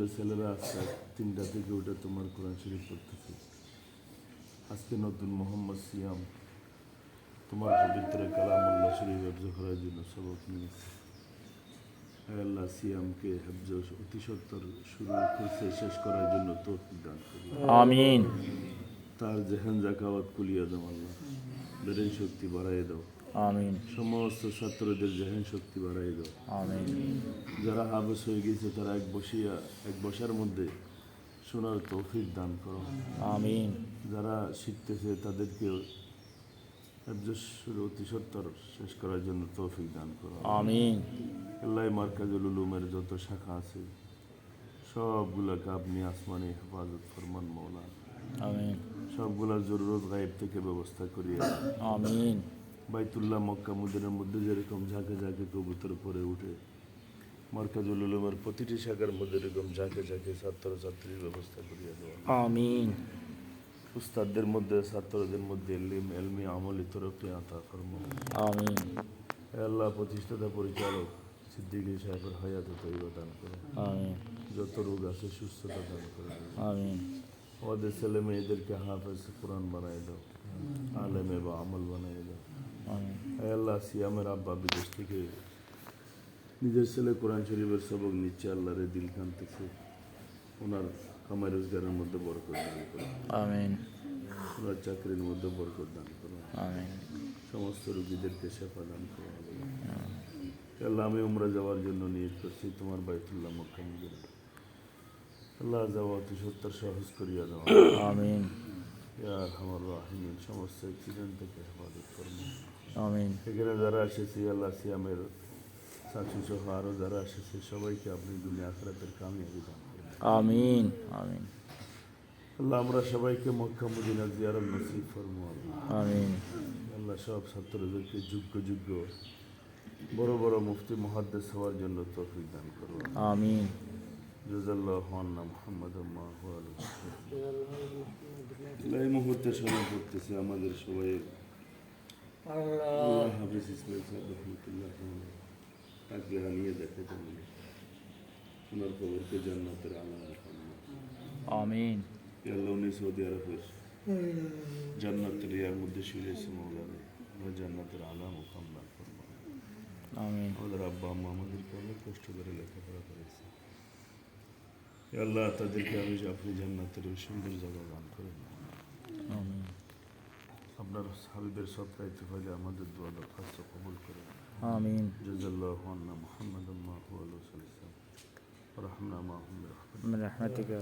আমাদের ছেলেরা আজকে তিনটা থেকে উঠে তোমার কোরআন শরীফ পড়তেছে। আজকে নতুন মোহাম্মদ সিয়াম তোমার পবিত্র কালামুল্লাহ শরীফ হেফজ করার জন্য সবক নিয়েছে। আল্লাহ সিয়ামকে হেফজ অতি সত্তর শুরু করছে শেষ করার জন্য তৌফিক দান আমিন। তার জেহান জাকাওয়াত কুলিয়া দাও আল্লাহ। ব্রেন শক্তি বাড়াই দাও। আমিন। সমস্ত ছাত্রদের জেহান শক্তি বাড়াই দাও। আমিন। যারা হাবেস হয়ে গেছে তারা এক বসিয়া এক বসার মধ্যে শোনার তৌফিক দান করো। আমিন। যারা শিখতেছে তাদেরকে অতি সত্তর শেষ করার জন্য তৌফিক দান করো। আমিন। আল্লাহ মার্কাজুল উলুমের যত শাখা আছে সবগুলাকে আপনি আসমানি হেফাজত ফরমান মৌলা আমিন। সবগুলার জরুরত গায়েব থেকে ব্যবস্থা করিয়া আমিন। বাইতুল্লাহ মক্কা মদিনার মধ্যে যেরকম ঝাঁকে ঝাঁকে কবুতর পরে উঠে মার্কাজুল উলুমের প্রতিটি শাখার মধ্যে এরকম ঝাঁকে ঝাঁকে ছাত্র ছাত্রীর ব্যবস্থা করিয়া দেওয়া আমিন। উস্তাদদের মধ্যে ছাত্রদের মধ্যে এলিম এলমি আমলি তরফে আতা কর্ম। আমিন। আল্লাহ প্রতিষ্ঠাতা পরিচালক সিদ্দিকী সাহেবের হয়াত তৈব দান করে। আমিন। যত রোগ আছে সুস্থতা দান করে। আমিন। আমাদের ছেলে মেয়েদেরকে হাফেজ কোরআন বানাই দাও আলেমে বা আমল বানাই দাও। আল্লাহ সিয়ামের আব্বা বিদেশ থেকে নিজের ছেলে কোরআন শরীফের সবক নিচ্ছে আল্লাহরে দিল কানতেছে। ওনার কামাই রোজগারের মধ্যে বরকত দান করো আমিন। ওনার চাকরির মধ্যে বরকত দান করো আমিন। সমস্ত রোগীদেরকে সেবা দান করো আল্লাহ আমি উমরা যাওয়ার জন্য নিয়োগ করছি তোমার বাইতুল্লাহ মক্কা মদিনা। আল্লাহ যাওয়া অতি সত্তর সহজ করিয়া দাও। আমিন। ইয়ার আমার রাহিমিন সমস্ত অ্যাক্সিডেন্ট থেকে হেফাজত করব আমিন। এখানে যারা এসেছে আল্লাহ সিয়ামের সাথী সহ আরও যারা এসেছে সবাইকে আপনি দুনিয়া আখরাতের কামিয়াবি দান আমিন আমিন। আল্লাহ আমরা সবাইকে মক্কা মদিনা জিয়ারত নসিব ফরমু আমিন। আল্লাহ সব ছাত্রদেরকে যোগ্য যোগ্য বড় বড় মুফতি মহাদ্দেশ হওয়ার জন্য তৌফিক দান করুন। আমিন। জজাল্লাহ মোহাম্মদ এই মুহূর্তে শোনা করতেছে আমাদের সবাই হাফিজ ইসমাইল সাহেব রহমতুল্লাহ তাকে হানিয়ে দেখে তেমন ওনার খবরকে জান্নাতের আলাম আমিন আল্লাহ উনি সৌদি আরবের জান্নাতের ইয়ার মধ্যে শুয়েছে মৌলানা আমরা জান্নাতের আলাম ও কামনা করব আমিন আমাদের আব্বা আম্মা আমাদেরকে অনেক কষ্ট করে লেখাপড়া করেছে আল্লাহ তাদেরকে আমি আপনি জান্নাতের সুন্দর জায়গা দান করেন আমিন আপনার হাবিবের সত্তা ইত্তেফাকে আমাদের দোয়া দরখাস্ত কবুল করেন আমিন জাজাল্লাহু আন্না মুহাম্মাদান মাহু আলাইহিস সালাম ওয়া রাহমানা মাহুম বিরহমাতিকা